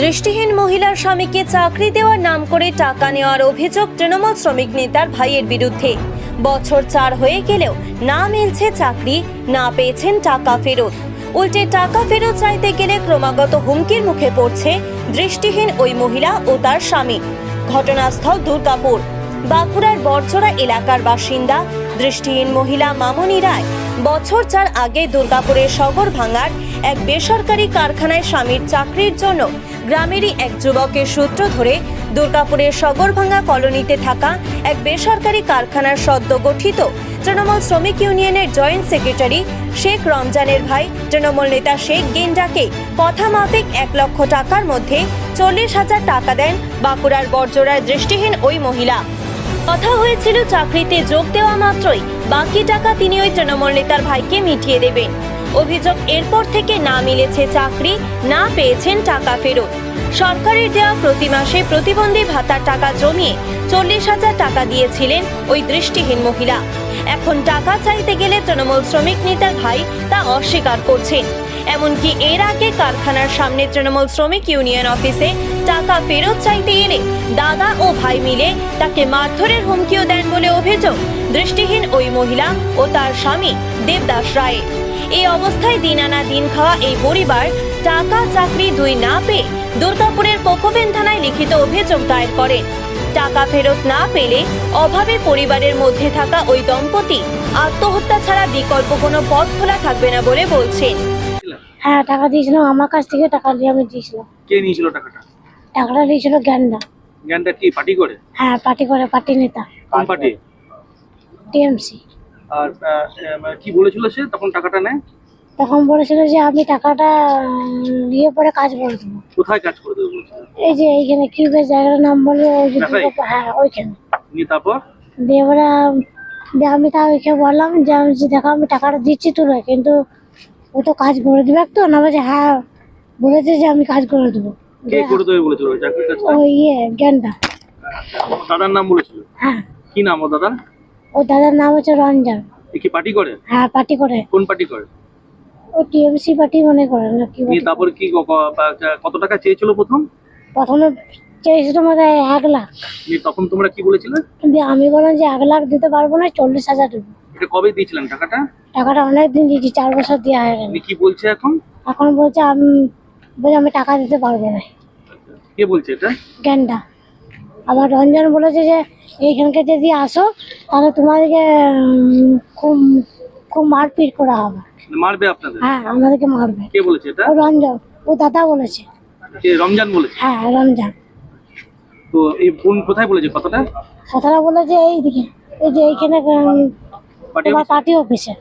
দৃষ্টিহীন মহিলার স্বামীকে চাকরি দেওয়ার নাম করে টাকা নেওয়ার অভিযোগ তৃণমূল শ্রমিক নেতার ভাইয়ের বিরুদ্ধে। বছর চার হয়ে গেলেও না মিলছে চাকরি, না পেয়েছেন টাকা ফেরত। উল্টে টাকা ফেরত চাইতে গেলে ক্রমাগত হুমকির মুখে পড়ছে দৃষ্টিহীন ওই মহিলা ও তার স্বামী। ঘটনাস্থল দুর্গাপুর। বাঁকুড়ার বরচড়া এলাকার বাসিন্দা। দৃষ্টিহীন মহিলা মামনি রায় বছর চার আগে দুর্গাপুরের সগর ভাঙার এক বেসরকারি কারখানায় স্বামীর চাকরির জন্য গ্রামেরই এক যুবকের সূত্র ধরে দুর্গাপুরের সগরভাঙ্গা কলোনিতে থাকা এক বেসরকারি কারখানার সদ্য গঠিত তৃণমূল শ্রমিক ইউনিয়নের জয়েন্ট সেক্রেটারি শেখ রমজানের ভাই তৃণমূল নেতা শেখ গেন্ডাকে কথা মাফিক এক লক্ষ টাকার মধ্যে চল্লিশ হাজার টাকা দেন বাঁকুড়ার বর্জরার দৃষ্টিহীন ওই মহিলা। কথা হয়েছিল, চাকরিতে যোগ দেওয়া মাত্রই বাকি টাকা তিনি ওই তৃণমূল নেতার ভাইকে মিটিয়ে দেবেন। অভিযোগ এরপর থেকে না মিলেছে চাকরি, না পেয়েছেন টাকা ফেরত। সরকারের দেওয়া প্রতি মাসে প্রতিবন্ধী ভাতার টাকা জমিয়ে চল্লিশ হাজার টাকা দিয়েছিলেন ওই দৃষ্টিহীন মহিলা। এখন টাকা চাইতে গেলে তৃণমূল শ্রমিক নেতার ভাই তা অস্বীকার করছেন। এমনকি এর আগে কারখানার সামনে তৃণমূল শ্রমিক ইউনিয়ন অফিসে টাকা ফেরত চাইতে এলে দাদা ও ভাই মিলে তাকে মারধরের হুমকিও দেন বলে অভিযোগ। দৃষ্টিহীন ওই মহিলা ও তার স্বামী দেবদাস রায়ের এই অবস্থায় দিন আনা দিন খাওয়া এই পরিবার টাকা চাকরি দুই না পেয়ে দুর্গাপুরের কোকোবেন থানায় লিখিত অভিযোগ দায়ের করেন টাকা ফেরত না পেলে অভাবে পরিবারের মধ্যে থাকা ওই দম্পতি আত্মহত্যা ছাড়া বিকল্প কোনো পথ খোলা থাকবে না বলে বলছেন? হ্যাঁ টাকা দিয়েছিলাম। আমার কাছ থেকে টাকা দিয়ে আমি দিয়েছিলাম। কে নিয়েছিল টাকাটা? টাকাটা দিয়েছিল গ্যান্ডা জ্ঞানটা কি পার্টি করে? হ্যাঁ পার্টি করে পার্টি নেতা। কোন পার্টি? টিএমসি। আর আহ, কি বলেছিল সে তখন টাকাটা নেয়? তখন বলেছিল যে আমি টাকাটা নিয়ে পরে কাজ করে দেবো। কোথায় কাজ করে দেবে বলছিল? এই যে এইখানে কিউবের জায়গার নাম বলল ওই যে ঢাকায়? দুর্গাপুর- হ্যাঁ ওইখানে। নিয়ে তারপর? দিয়ে উম, দিয়ে আমি তা ওইকে বললাম যে আমি যে দেখো আমি টাকাটা দিচ্ছি তুলে কিন্তু ও তো কাজ করে দেবে তো না বলছে হ্যাঁ বলেছে যে আমি কাজ করে দেবো। কে করে দেবে বলেছিল ওই চাকরির কাজটা? ওই ইয়ে গ্যান্ডা দাদার নাম বলেছিল? হ্যাঁ। কি নাম ও দাদার? ও দাদার নাম হচ্ছে রঞ্জন। এ কি পার্টি করে? হ্যাঁ পার্টি করে। কোন পার্টি করে? ও টিএমসি পার্টি মনে করে না কি বলে। তারপর কি ক- ক- কত টাকা চেয়েছিল প্রথম? প্রথমে চেয়েছিল মনে এক লাখ। নিয়ে তখন তোমরা কি বলেছিলে? কিন্তু আমি বললাম যে এক লাখ দিতে পারব না চল্লিশ হাজার দেবো। এটা কবে দিয়েছিলেন টাকাটা? টাকাটা অনেক দিন দিয়েছি চার বছর দেওয়া হয়ে গেল। কি বলছে এখন? এখন বলছে আমি বলছে আমি টাকা দিতে পারব না। কে বলছে এটা? জ্ঞানটা আবার রঞ্জন বলেছে যে এইখানকে যদি আসো তাহলে তোমাদেরকে খুব খুব মারপিট করা হবে। মারবে আপনাদের? হ্যাঁ আমাদেরকে মারবে। কে বলেছে এটা? ও রঞ্জন ও দাদা বলেছে। কে রমজান বলেছে? হ্যাঁ রমজান। তো এই বোন কোথায় বলেছে কথাটা? কথাটা বলেছে এইদিকে এই যে এইখানে উম, পার্টি অফিসে।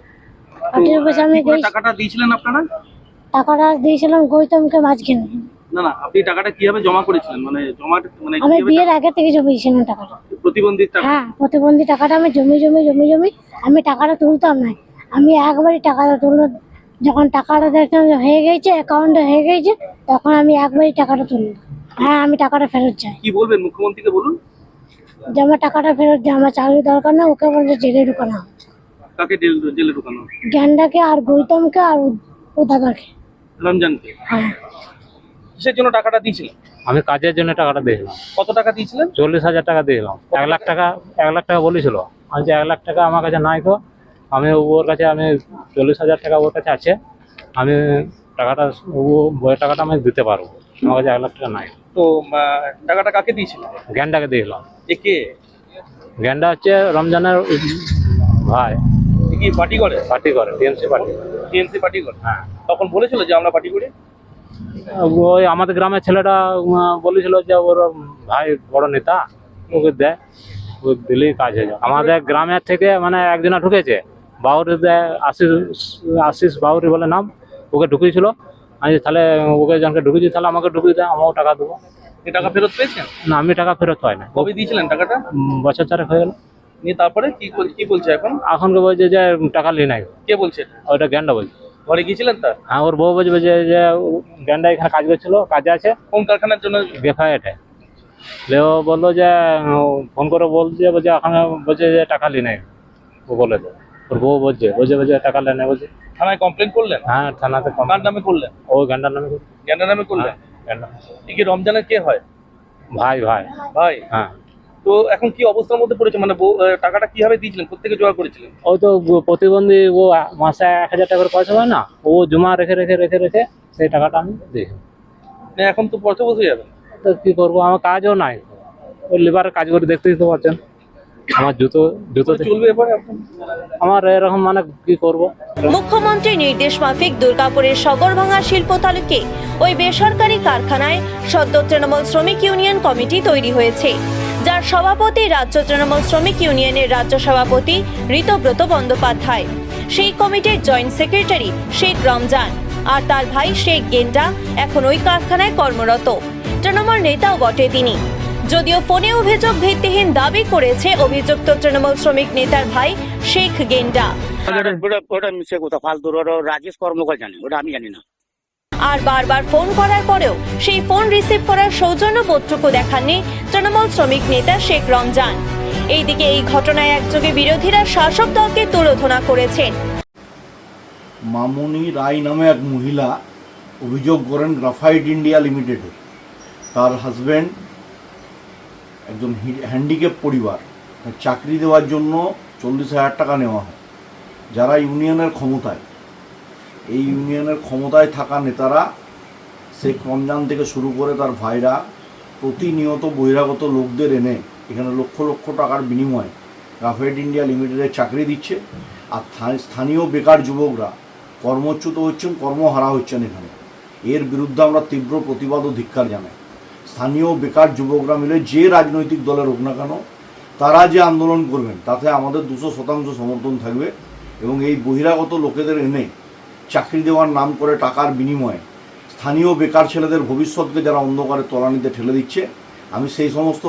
পার্টি অফিসে আমি টাকাটা দিয়েছিলেন আপনারা? টাকাটা দিয়েছিলাম গৌতমকে মাঝখানে। না না আপনি টাকাটা কীভাবে জমা করেছিলেন? মানে জমা মানে আমি বিয়ের আগে থেকে জমিয়েছিলাম টাকাটা। টাকা- প্রতিবন্ধী টাকা? হ্যাঁ প্রতিবন্ধী টাকাটা আমি জমি জমি জমি জমি আমি টাকাটা তুলতাম না। আমি একবারই টাকাটা তুললো যখন টাকাটা দেখতাম যে হয়ে গেছে অ্যাকাউন্টে হয়ে গেছে তখন আমি একবারই টাকাটা তুললাম হ্যাঁ আমি টাকাটা ফেরত চাই। কি বলবেন মুখ্যমন্ত্রীকে বলুন? যে আমার টাকাটা ফেরত যে আমার চাকরি দরকার না ওকে বলছে জেলে ঢুকানো। কাকে জেল জেলে ঢুকানো? জ্ঞানটাকে আর গৌতমকে আর ও- ও রমজানকে হ্যাঁ। কিসের জন্য টাকাটা দিয়েছিলেন? আমি কাজের জন্য টাকাটা দিয়েছিলাম। কত টাকা দিয়েছিলেন? চল্লিশ হাজার টাকা দিয়েছিলাম। এক লাখ টাকা? এক লাখ টাকা বলেছিল। আমি যে এক লাখ টাকা আমার কাছে নাই তো আমি ওর কাছে আমি চল্লিশ হাজার টাকা ওর কাছে আছে। আমি টাকাটা ও বইয়ের টাকাটা আমি দিতে পারব। আমার কাছে এক লাখ টাকা নাই। তো টাকাটা কাকে দিয়েছিলেন? গ্যান্ডাকে দিয়েছিলাম। একে গ্যান্ডা হচ্ছে রমজানের ভাই। কি পার্টি করে? পার্টি করে টিএমসি পার্টি টিএমসি পার্টি করে? হ্যাঁ। তখন বলেছিল যে আমরা পার্টি করি? ওই আমাদের গ্রামের ছেলেটা বলেছিল যে ওর ভাই বড় নেতা ওকে দেয় ও দিলেই কাজ হয়ে যায় আমাদের গ্রামের থেকে মানে একজনা ঢুকেছে বাউরি দেয় আশিস আশিস বাউরি বলে নাম ওকে ঢুকিয়েছিল। আমি তাহলে ওকে জনকে ঢুকিয়েছি তাহলে আমাকে ঢুকিয়ে দেয় আমাকেও টাকা দেবো। টাকা ফেরত পেয়েছেন? না আমি টাকা ফেরত পাই না কবে দিয়েছিলেন টাকাটা? বছর চারেক হয়ে গেল। নিয়ে তারপরে কি কি বলছে এখন? এখনকে বলছে যে টাকা নিয়ে নাই। কে বলছে? ওটা গ্যান্ডা বলছে। ঘরে গিয়েছিলেন তার? হ্যাঁ ওর বউ বলছে যে যে গ্যান্ডা এখানে কাজ করছিল কাজে আছে। কোন কারখানার জন্য? গেফায়েটে লেও বলল যে ফোন করে বলছে বলছে এখন বলছে যে টাকা লি নাই। ও বলে তো ওর বউ বলছে বলছে বলছে টাকা লে নাই বলছে। থানায় কমপ্লেন করলেন? হ্যাঁ থানাতে কম কার নামে করলেন? ও গান্ডার নামে। জ্ঞানের নামে করলেন? এই কি রমজানের কে হয়? ভাই ভাই। ভাই? হ্যাঁ। তো এখন কি অবস্থার মধ্যে পড়েছে? মানে টাকাটা কীভাবে দিয়েছিলেন? কোথেকে জোগাড় করেছিলেন? ওই তো প্রতিবন্ধী ও মাসে এক হাজার টাকার পয়সা হয় না ও জমা রেখে রেখে রেখে রেখে সেই টাকাটা আমি দিই না এখন তো পড়তে বসে যাবেন। তো কি করব? আমার কাজও নাই। ওই লেবারের কাজ করে দেখতেই তো পারছেন আমার জুতো জুতো চলবে আমার এরকম মানে কি করব? মুখ্যমন্ত্রীর নির্দেশ মাফিক দুর্গাপুরের সগরভাঙা শিল্প তালুকে ওই বেসরকারি কারখানায় সদ্য তৃণমূল শ্রমিক ইউনিয়ন কমিটি তৈরি হয়েছে। যার সভাপতি রাজ্য তৃণমূল শ্রমিক ইউনিয়নের রাজ্য সভাপতি ঋতব্রত বন্দ্যোপাধ্যায়। সেই কমিটির জয়েন্ট সেক্রেটারি শেখ রমজান আর তার ভাই শেখ গেন্ডা এখন ওই কারখানায় কর্মরত। তৃণমূল নেতাও বটে তিনি। যদিও ফোনে অভিযোগ ভিত্তিহীন দাবি করেছে অভিযুক্ত তৃণমূল শ্রমিক নেতার ভাই শেখ গেন্ডা। ওটা মিশে কোথাও, ফালতু। রাজেশ কর্মকার জানে, ওটা আমি জানি না। আর বারবার ফোন করার পরেও সেই ফোন রিসিভ করার সৌজন্য বোধটুকু দেখাননি তৃণমূল শ্রমিক নেতা শেখ রমজান। এইদিকে এই ঘটনায় একযোগে বিরোধীরা শাসক দলকে তুলোধনা করেছেন। মামুনি রায় নামে এক মহিলা অভিযোগ করেন গ্রাফাইট ইন্ডিয়া লিমিটেডে তার হাজব্যান্ড একজন হ্যান্ডিক্যাপ পরিবার। চাকরি দেওয়ার জন্য চল্লিশ হাজার টাকা নেওয়া হয়। যারা ইউনিয়নের ক্ষমতায় এই ইউনিয়নের ক্ষমতায় থাকা নেতারা শেখ রমজান থেকে শুরু করে তার ভাইরা প্রতিনিয়ত বহিরাগত লোকদের এনে এখানে লক্ষ লক্ষ টাকার বিনিময়ে গ্রাফাইট ইন্ডিয়া লিমিটেডের চাকরি দিচ্ছে। আর স্থানীয় বেকার যুবকরা কর্মচ্যুত হচ্ছেন, কর্মহারা হচ্ছেন এখানে। এর বিরুদ্ধে আমরা তীব্র প্রতিবাদ ও ধিক্কার জানাই। স্থানীয় বেকার যুবকরা মিলে যে রাজনৈতিক দলের হোক না কেন, তারা যে আন্দোলন করবেন, তাতে আমাদের দুশো শতাংশ সমর্থন থাকবে এবং এই বহিরাগত লোকেদের এনে চাকরি দেওয়ার নাম করে টাকার বিনিময়ে স্থানীয় বেকার ছেলেদের ভবিষ্যৎকে যারা অন্ধকারে তলানিতে ঠেলে দিচ্ছে, আমি সেই সমস্ত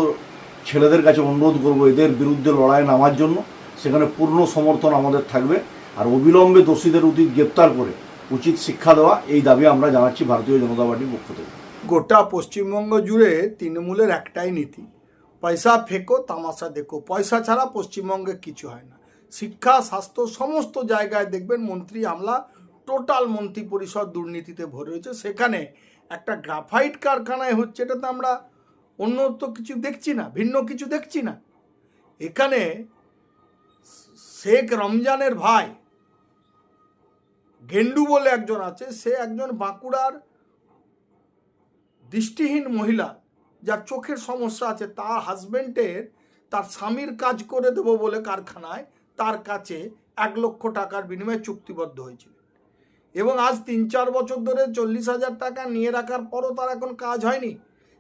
ছেলেদের কাছে অনুরোধ করব এদের বিরুদ্ধে লড়াইয়ে নামার জন্য। সেখানে পূর্ণ সমর্থন আমাদের থাকবে। আর অবিলম্বে দোষীদের উচিত গ্রেপ্তার করে উচিত শিক্ষা দেওয়া, এই দাবি আমরা জানাচ্ছি ভারতীয় জনতা পার্টির পক্ষ থেকে। গোটা পশ্চিমবঙ্গ জুড়ে তৃণমূলের একটাই নীতি, পয়সা ফেকো, তামাশা দেখো। পয়সা ছাড়া পশ্চিমবঙ্গে কিছু হয় না। শিক্ষা, স্বাস্থ্য, সমস্ত জায়গায় দেখবেন মন্ত্রী আমলা টোটাল মন্ত্রী পরিষদ দুর্নীতিতে ভরে রয়েছে। সেখানে একটা গ্রাফাইট কারখানায় হচ্ছে, এটা তো আমরা অন্য তো কিছু দেখছি না, ভিন্ন কিছু দেখছি না। এখানে শেখ রমজানের ভাই গেন্ডু বলে একজন আছে, সে একজন বাঁকুড়ার দৃষ্টিহীন মহিলা, যার চোখের সমস্যা আছে, তার হাজবেন্ডের তার স্বামীর কাজ করে দেবো বলে কারখানায় তার কাছে এক লক্ষ টাকার বিনিময়ে চুক্তিবদ্ধ হয়েছিল। এবং আজ তিন চার বছর ধরে চল্লিশ হাজার টাকা নিয়ে রাখার পরও তার এখন কাজ হয়নি।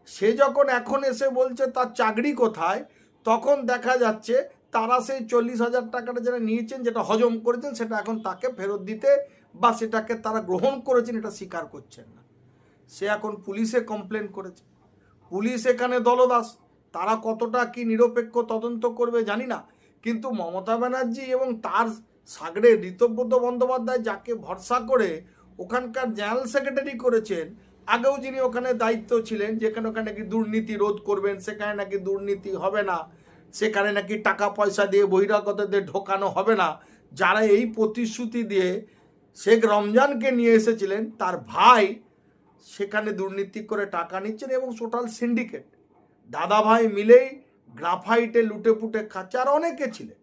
সে যখন এখন এসে বলছে তার চাকরি কোথায়, তখন দেখা যাচ্ছে তারা সেই চল্লিশ হাজার টাকাটা যেটা নিয়েছেন, যেটা হজম করেছেন, সেটা এখন তাকে ফেরত দিতে বা সেটাকে তারা গ্রহণ করেছেন, এটা স্বীকার করছেন না। সে এখন পুলিশে কমপ্লেন করেছে। পুলিশ এখানে দলদাস। তারা কতটা কি নিরপেক্ষ তদন্ত করবে জানি না। কিন্তু মমতা ব্যানার্জি এবং তার সাগরে ঋতব্রত বন্দ্যোপাধ্যায় যাকে ভরসা করে ওখানকার জেনারেল সেক্রেটারি করেছেন, আগেও যিনি ওখানে দায়িত্ব ছিলেন, যেখানে ওখানে নাকি দুর্নীতি রোধ করবেন, সেখানে নাকি দুর্নীতি হবে না, সেখানে নাকি টাকা পয়সা দিয়ে বহিরাগতদের ঢোকানো হবে না, যারা এই প্রতিশ্রুতি দিয়ে শেখ রমজানকে নিয়ে এসেছিলেন, তার ভাই সেখানে দুর্নীতি করে টাকা নিচ্ছেন এবং টোটাল সিন্ডিকেট। দাদা ভাই মিলেই গ্রাফাইটে লুটে পুটে খাচ্ছে, আর অনেকে ছিলেন।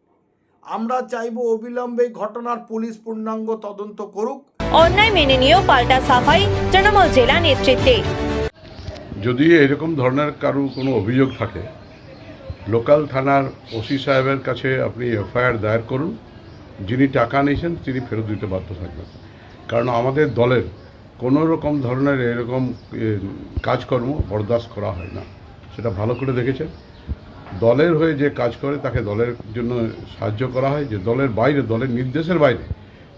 আমরা চাইব অবিলম্বে ঘটনার পুলিশ পূর্ণাঙ্গ তদন্ত করুক। অন্যায় মেনে নিয়েও পাল্টা সাফাই তৃণমূল জেলা নেতৃত্বে। যদি এরকম ধরনের কারও কোনো অভিযোগ থাকে লোকাল থানার ওসি সাহেবের কাছে আপনি এফআইআর দায়ের করুন। যিনি টাকা নিয়েছেন তিনি ফেরত দিতে বাধ্য থাকবেন। কারণ আমাদের দলের কোনো রকম ধরনের এরকম কাজকর্ম বরদাস্ত করা হয় না। সেটা ভালো করে দেখেছেন। দলের হয়ে যে কাজ করে, তাকে দলের জন্য সাহায্য করা হয়, যে দলের বাইরে, দলের নির্দেশের বাইরে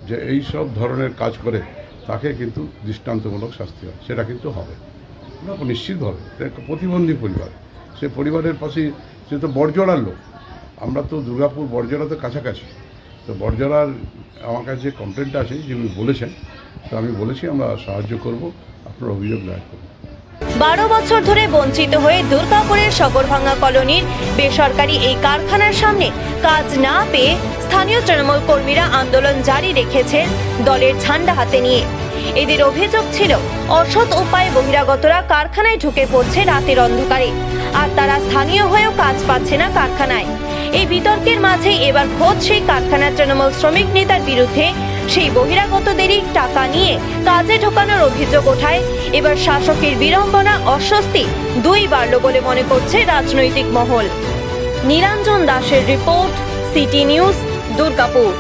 যে এই সব ধরনের কাজ করে, তাকে কিন্তু দৃষ্টান্তমূলক শাস্তি হয়। সেটা কিন্তু হবে। না নিশ্চিতভাবে এটা একটা প্রতিবন্ধী পরিবার। সে পরিবারের পাশে, সে তো বড়জোড়ার লোক। আমরা তো দুর্গাপুর বড়জোড়া তো কাছাকাছি। তো বড়জোড়ার আমার কাছে যে কমপ্লেনটা আছে যে উনি বলেছেন, তো আমি বলেছি, আমরা সাহায্য করব। আপনার অভিযোগ দায়ের করব বারো বছর ধরে বঞ্চিত হয়ে দুর্গাপুরের সগরভাঙ্গা কলোনির বেসরকারি এই কারখানার সামনে কাজ না পেয়ে স্থানীয় তৃণমূল কর্মীরা আন্দোলন জারি রেখেছেন দলের ঝান্ডা হাতে নিয়ে। এদের অভিযোগ ছিল, অসৎ উপায়ে বহিরাগতরা কারখানায় ঢুকে পড়ছে রাতের অন্ধকারে, আর তারা স্থানীয় হয়েও কাজ পাচ্ছে না কারখানায়। এই বিতর্কের মাঝে এবার খোঁজ সেই কারখানার তৃণমূল শ্রমিক নেতার বিরুদ্ধে সেই বহিরাগতদেরই টাকা নিয়ে কাজে ঢোকানোর অভিযোগ ওঠায়। এবার শাসকের বিড়ম্বনা, অস্বস্তি দুই বাড়ল বলে মনে করছে রাজনৈতিক মহল। নিরঞ্জন দাসের রিপোর্ট, সিটি নিউজ, দুর্গাপুর।